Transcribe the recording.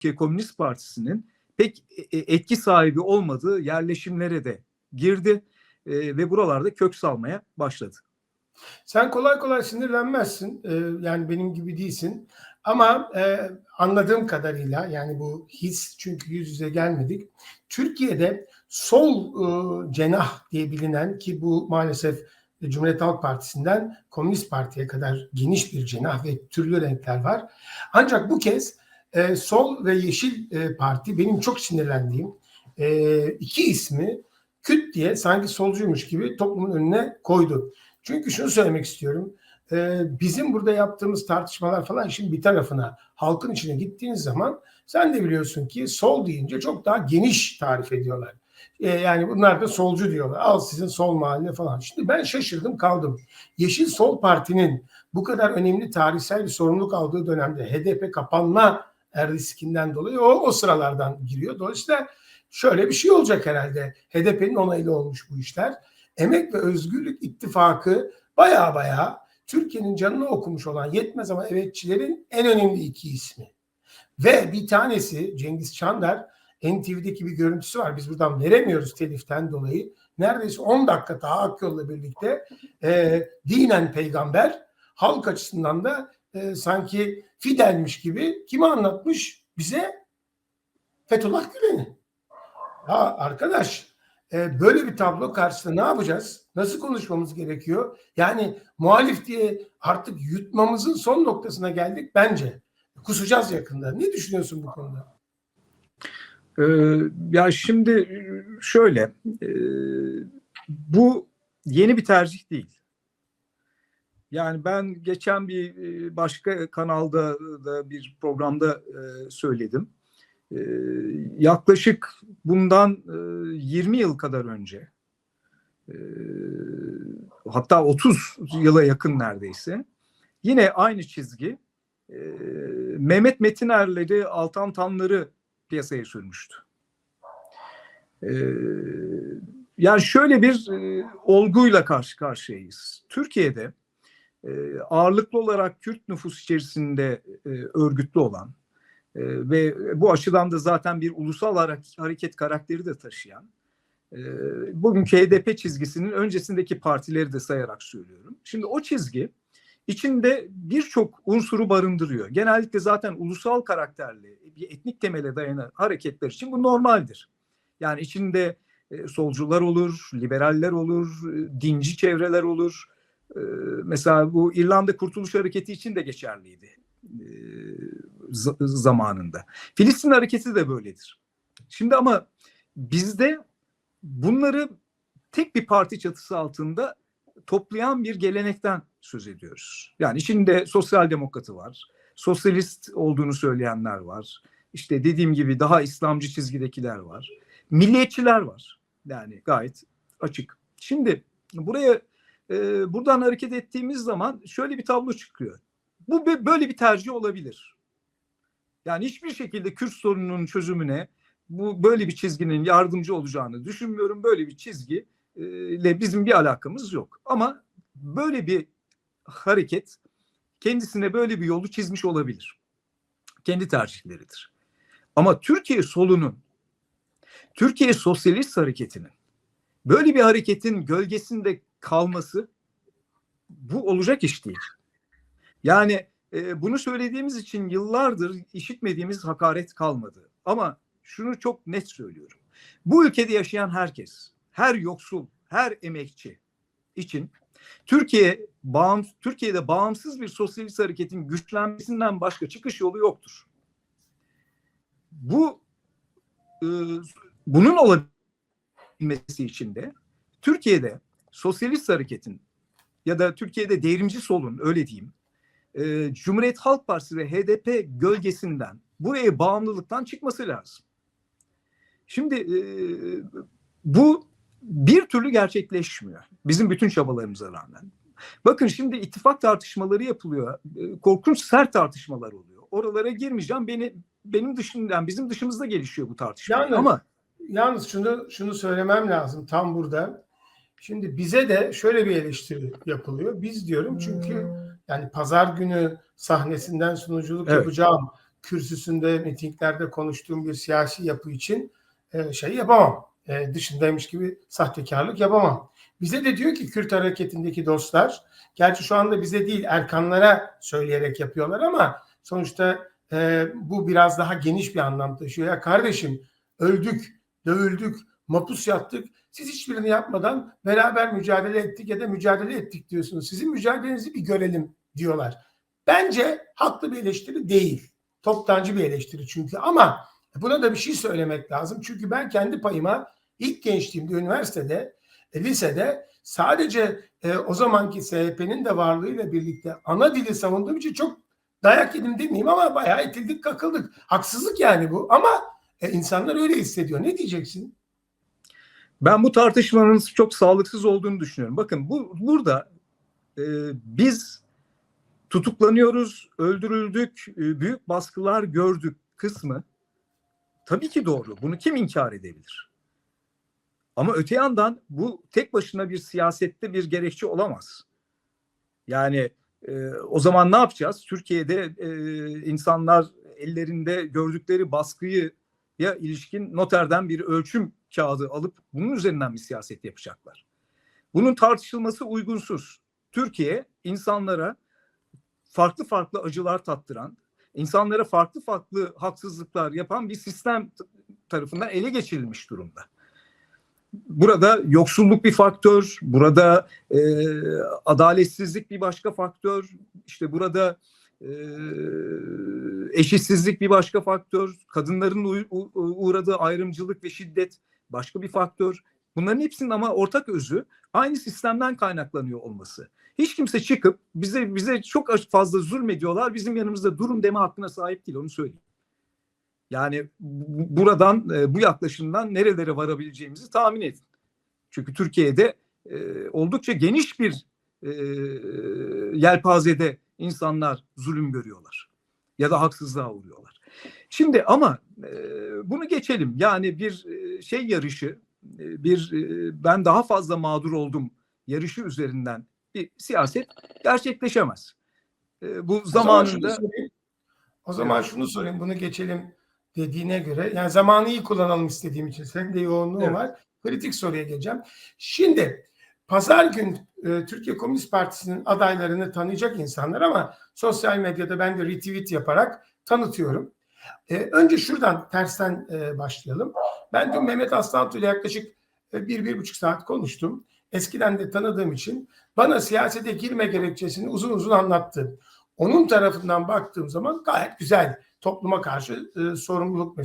Türkiye Komünist Partisi'nin pek e- e- etki sahibi olmadığı yerleşimlere de girdi e, ve buralarda kök salmaya başladı. Sen kolay kolay sinirlenmezsin. Yani benim gibi değilsin. Ama anladığım kadarıyla yani bu his çünkü yüz yüze gelmedik. Türkiye'de sol cenah diye bilinen ki bu maalesef Cumhuriyet Halk Partisi'nden Komünist Parti'ye kadar geniş bir cenah ve türlü renkler var. Ancak bu kez e, sol ve yeşil e, parti benim çok sinirlendiğim e, iki ismi küt diye sanki solcuymuş gibi toplumun önüne koydu. Çünkü şunu söylemek istiyorum. Ee, bizim burada yaptığımız tartışmalar falan işin bir tarafına halkın içine gittiğiniz zaman sen de biliyorsun ki sol deyince çok daha geniş tarif ediyorlar. Ee, yani bunlar da solcu diyorlar. Al sizin sol mahalle falan. Şimdi ben şaşırdım kaldım. Yeşil Sol Parti'nin bu kadar önemli tarihsel bir sorumluluk aldığı dönemde HDP kapanma riskinden dolayı o, o sıralardan giriyor. Dolayısıyla şöyle bir şey olacak herhalde. HDP'nin onaylı olmuş bu işler. Emek ve Özgürlük İttifakı baya baya Türkiye'nin canını okumuş olan yetmez ama evetçilerin en önemli iki ismi. Ve bir tanesi Cengiz Çandar NTV'deki bir görüntüsü var. Biz buradan veremiyoruz teliften dolayı. Neredeyse 10 dakika daha Akyol'la birlikte e, dinen peygamber halk açısından da e, sanki Fidel'miş gibi kimi anlatmış? Bize Fethullah Gülen'i. Ya arkadaş e, böyle bir tablo karşısında ne yapacağız? Nasıl konuşmamız gerekiyor? Yani muhalif diye artık yutmamızın son noktasına geldik bence. Kusacağız yakında. Ne düşünüyorsun bu konuda? Ee, ya şimdi şöyle, e, bu yeni bir tercih değil. Yani ben geçen bir başka kanalda da bir programda söyledim. Yaklaşık bundan e, 20 yıl kadar önce, hatta 30 yıla yakın neredeyse, yine aynı çizgi Mehmet Metinerleri, Altan Tanları piyasaya sürmüştü. Yani şöyle bir olguyla karşı karşıyayız. Türkiye'de ağırlıklı olarak Kürt nüfus içerisinde örgütlü olan ve bu açıdan da zaten bir ulusal hareket karakteri de taşıyan e, bugünkü HDP çizgisinin öncesindeki partileri de sayarak söylüyorum. Şimdi o çizgi içinde birçok unsuru barındırıyor. Genellikle zaten ulusal karakterli, bir etnik temele dayanan hareketler için bu normaldir. Yani içinde solcular olur, liberaller olur, dinci çevreler olur. E, mesela bu İrlanda Kurtuluş Hareketi için de geçerliydi e, zamanında. Filistin Hareketi de böyledir. Şimdi ama bizde bunları tek bir parti çatısı altında toplayan bir gelenekten söz ediyoruz. Yani içinde sosyal demokratı var, sosyalist olduğunu söyleyenler var. İşte dediğim gibi daha İslamcı çizgidekiler var. Milliyetçiler var. Yani gayet açık. Şimdi buraya e, buradan hareket ettiğimiz zaman şöyle bir tablo çıkıyor. Bu böyle bir tercih olabilir. Yani hiçbir şekilde Kürt sorununun çözümüne bu böyle bir çizginin yardımcı olacağını düşünmüyorum. Böyle bir çizgi ile bizim bir alakamız yok. Ama böyle bir hareket kendisine böyle bir yolu çizmiş olabilir. Kendi tercihleridir. Ama Türkiye solunun, Türkiye Sosyalist Hareketi'nin böyle bir hareketin gölgesinde kalması bu olacak iş değil. Yani e, bunu söylediğimiz için yıllardır işitmediğimiz hakaret kalmadı. Ama şunu çok net söylüyorum. Bu ülkede yaşayan herkes, her yoksul, her emekçi için Türkiye bağım, Türkiye'de bağımsız bir sosyalist hareketin güçlenmesinden başka çıkış yolu yoktur. Bu e, bunun olabilmesi için de Türkiye'de sosyalist hareketin ya da Türkiye'de devrimci solun öyle diyeyim e, Cumhuriyet Halk Partisi ve HDP gölgesinden buraya bağımlılıktan çıkması lazım. Şimdi e, bu bir türlü gerçekleşmiyor. Bizim bütün çabalarımıza rağmen. Bakın şimdi ittifak tartışmaları yapılıyor. Ee, korkunç sert tartışmalar oluyor. Oralara girmeyeceğim. Beni benim dışımdan bizim dışımızda gelişiyor bu tartışma. Yalnız, Ama yalnız şunu şunu söylemem lazım tam burada. Şimdi bize de şöyle bir eleştiri yapılıyor. Biz diyorum çünkü yani pazar günü sahnesinden sunuculuk Evet. yapacağım kürsüsünde, mitinglerde konuştuğum bir siyasi yapı için e, şey yapamam. E, dışındaymış gibi sahtekarlık yapamam. Bize de diyor ki Kürt hareketindeki dostlar, gerçi şu anda bize değil Erkanlara söyleyerek yapıyorlar ama sonuçta e, bu biraz daha geniş bir anlam taşıyor. Ya kardeşim öldük, dövüldük, mapus yattık. Siz hiçbirini yapmadan beraber mücadele ettik ya da mücadele ettik diyorsunuz. Sizin mücadelenizi bir görelim diyorlar. Bence haklı bir eleştiri değil. Toptancı bir eleştiri çünkü ama buna da bir şey söylemek lazım. Çünkü ben kendi payıma ilk gençliğimde üniversitede, e, lisede sadece e, o zamanki SHP'nin de varlığıyla birlikte ana dili savunduğum için çok dayak yedim demeyeyim ama bayağı itildik kakıldık. Haksızlık yani bu ama e, insanlar öyle hissediyor. Ne diyeceksin? Ben bu tartışmanın çok sağlıksız olduğunu düşünüyorum. Bakın bu burada e, biz tutuklanıyoruz, öldürüldük, e, büyük baskılar gördük kısmı tabii ki doğru. Bunu kim inkar edebilir? Ama öte yandan bu tek başına bir siyasette bir gerekçe olamaz. Yani e, o zaman ne yapacağız? Türkiye'de e, insanlar ellerinde gördükleri baskıyı ya ilişkin noterden bir ölçüm kağıdı alıp bunun üzerinden bir siyaset yapacaklar. Bunun tartışılması uygunsuz. Türkiye insanlara farklı farklı acılar tattıran, insanlara farklı farklı haksızlıklar yapan bir sistem tarafından ele geçirilmiş durumda. Burada yoksulluk bir faktör, burada e, adaletsizlik bir başka faktör, işte burada eşitsizlik bir başka faktör, kadınların uğradığı ayrımcılık ve şiddet başka bir faktör. Bunların hepsinin ama ortak özü aynı sistemden kaynaklanıyor olması. Hiç kimse çıkıp bize bize çok fazla zulmediyorlar, bizim yanımızda durun deme hakkına sahip değil onu söyleyeyim. Yani bu- buradan e, bu yaklaşımdan nerelere varabileceğimizi tahmin edin. Çünkü Türkiye'de e, oldukça geniş bir e, yelpazede insanlar zulüm görüyorlar ya da haksızlığa uğruyorlar. Şimdi ama e, bunu geçelim. Yani bir e, şey yarışı, e, bir e, ben daha fazla mağdur oldum yarışı üzerinden bir siyaset gerçekleşemez. E, bu O zaman şunu zamanında sorayım. O zaman şunu sorayım, bunu geçelim dediğine göre. Yani zamanı iyi kullanalım istediğim için. Senin de yoğunluğun Evet. var. Kritik soruya geleceğim. Şimdi pazar gün e, Türkiye Komünist Partisi'nin adaylarını tanıyacak insanlar ama sosyal medyada ben de retweet yaparak tanıtıyorum. E, önce şuradan tersten e, başlayalım. Ben dün Mehmet Aslantu ile yaklaşık e, bir, bir buçuk saat konuştum. Eskiden de tanıdığım için bana siyasete girme gerekçesini uzun uzun anlattı. Onun tarafından baktığım zaman gayet güzel topluma karşı e, sorumluluk